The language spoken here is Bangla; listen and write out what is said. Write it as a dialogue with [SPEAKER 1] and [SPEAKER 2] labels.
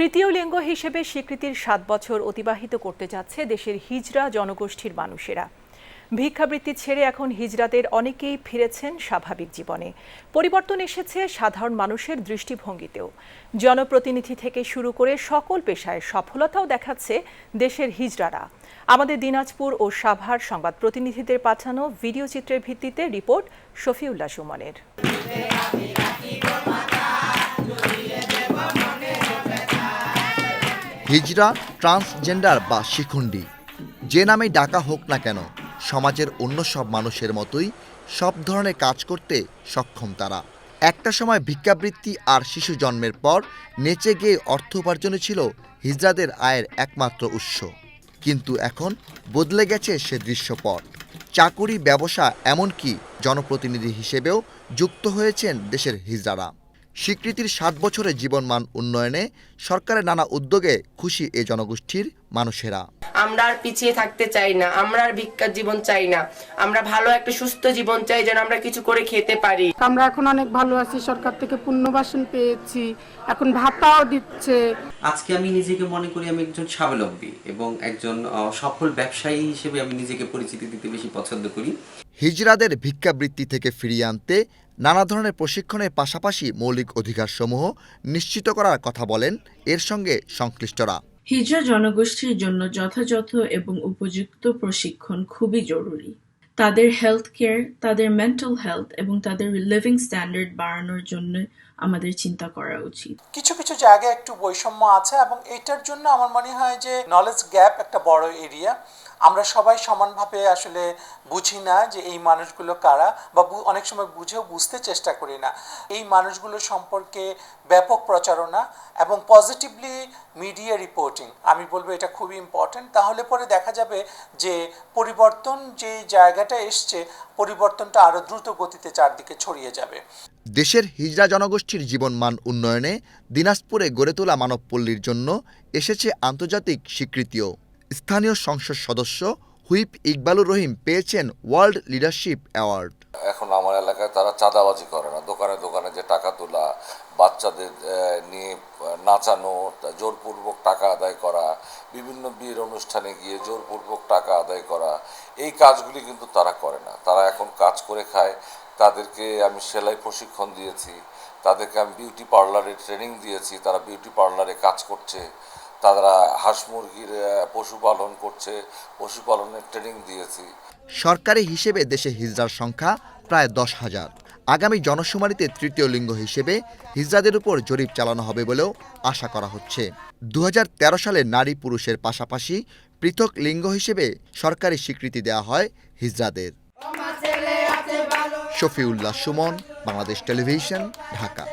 [SPEAKER 1] তৃতীয় লিঙ্গ হিসেবে স্বীকৃতির সাত বছর অতিবাহিত করতে যাচ্ছে দেশের হিজড়া জনগোষ্ঠীর মানুষেরা। ভিক্ষাবৃত্তি ছেড়ে এখন হিজড়াদের অনেকেই ফিরেছেন স্বাভাবিক জীবনে। পরিবর্তন এসেছে সাধারণ মানুষের দৃষ্টিভঙ্গিতেও। জনপ্রতিনিধি থেকে শুরু করে সকল পেশায় সফলতাও দেখাচ্ছে দেশের হিজড়ারা। আমাদের দিনাজপুর ও সাভার সংবাদ প্রতিনিধিদের পাঠানো ভিডিও চিত্রের ভিত্তিতে রিপোর্ট শফিউল্লাহ সুমনের।
[SPEAKER 2] হিজড়া, ট্রান্সজেন্ডার বা শিখুন্ডি, যে নামেই ডাকা হোক না কেন, সমাজের অন্য সব মানুষের মতোই সব ধরনের কাজ করতে সক্ষম তারা। একটা সময় ভিক্ষাবৃত্তি আর শিশু জন্মের পর নেচে গিয়ে অর্থ উপার্জনে ছিল হিজড়াদের আয়ের একমাত্র উৎস। কিন্তু এখন বদলে গেছে সে দৃশ্যপট। চাকুরি ব্যবসা এমনকি জনপ্রতিনিধি হিসেবেও যুক্ত হয়েছেন দেশের হিজড়ারা। স্বীকৃতির সাত বছরে জীবনমান উন্নয়নে সরকারের নানা উদ্যোগে খুশি এই জনগোষ্ঠীর মানুষেরা।
[SPEAKER 3] আমরা আর পিছিয়ে থাকতে চাই না আমরা আর ভিক্ষার জীবন চাই না। আমরা ভালো একটা সুস্থ জীবন চাই যেন আমরা কিছু করে খেতে পারি।
[SPEAKER 4] আমরা এখন অনেক ভালো আছি সরকার থেকে পুনর্বাসন পেয়েছি এখন ভাতাও দিচ্ছে
[SPEAKER 5] আজকে আমি নিজেকে মনে করি আমি একজন স্বাবলম্বী এবং একজন সফল ব্যবসায়ী হিসেবে আমি নিজেকে পরিচিতি দিতে বেশি পছন্দ করি।
[SPEAKER 2] হিজড়াদের ভিক্ষাবৃত্তি থেকে ফিরিয়ে আনতে নানা ধরনের প্রশিক্ষণের পাশাপাশি মৌলিক অধিকারসমূহ নিশ্চিত করার কথা বলেন এর সঙ্গে সংশ্লিষ্টরা।
[SPEAKER 6] হিজড়া জনগোষ্ঠীর জন্য যথাযথ এবং উপযুক্ত প্রশিক্ষণ খুবই জরুরি। তাদের হেলথ কেয়ার তাদের মেন্টাল হেলথ এবং তাদের লিভিং স্ট্যান্ডার্ড বাড়ানোর জন্য আমাদের চিন্তা করা উচিত।
[SPEAKER 7] কিছু কিছু জায়গায় একটু বৈষম্য আছে এবং এটার জন্য আমার মনে হয় যে নলেজ গ্যাপ একটা বড় এরিয়া আমরা সবাই সমানভাবে আসলে বুঝি না যে এই মানুষগুলো কারা বা অনেক সময় বুঝেও বুঝতে চেষ্টা করি না। এই মানুষগুলো সম্পর্কে ব্যাপক প্রচারণা এবং পজিটিভলি মিডিয়া রিপোর্টিং আমি বলব এটা খুবই ইম্পর্ট্যান্ট তাহলে পরে দেখা যাবে যে পরিবর্তন যে জায়গাটা এসছে পরিবর্তনটা আরও দ্রুত গতিতে চারদিকে ছড়িয়ে যাবে।
[SPEAKER 2] দেশের হিজড়া জনগোষ্ঠীর জীবনমান উন্নয়নে দিনাজপুরে গড়ে তোলা মানবপল্লীর জন্য এসেছে আন্তর্জাতিক স্বীকৃতিও। স্থানীয় সংসদ সদস্য হুইপ ইকবালুর রহিম পেয়েছেন ওয়ার্ল্ড লিডারশিপ অ্যাওয়ার্ড।
[SPEAKER 8] এখন আমার এলাকায় তারা চাঁদাবাজি করে না। দোকানে দোকানে যে টাকা তোলা বাচ্চাদের নিয়ে নাচানো জোরপূর্বক টাকা আদায় করা, বিভিন্ন বিয়ের অনুষ্ঠানে গিয়ে জোরপূর্বক টাকা আদায় করা, এই কাজগুলি কিন্তু তারা করে না। তারা এখন কাজ করে খায়, তাদেরকে আমি সেলাই প্রশিক্ষণ দিয়েছি, তাদেরকে আমি বিউটি পার্লারে ট্রেনিং দিয়েছি, তারা বিউটি পার্লারে কাজ করছে, তারা হাঁস মুরগির পশুপালন করছে, পশুপালনের ট্রেনিং দিয়েছি।
[SPEAKER 2] সরকারি হিসেবে দেশে হিজড়ার সংখ্যা প্রায় দশ হাজার। আগামী জনশুমারিতে তৃতীয় লিঙ্গ হিসেবে হিজড়াদের উপর জরিপ চালানো হবে বলেও আশা করা হচ্ছে। দু হাজার তেরো সালে নারী পুরুষের পাশাপাশি পৃথক লিঙ্গ হিসেবে সরকারি স্বীকৃতি দেওয়া হয় হিজড়াদের শফিউল্লাহ সুমন, বাংলাদেশ টেলিভিশন, ঢাকা।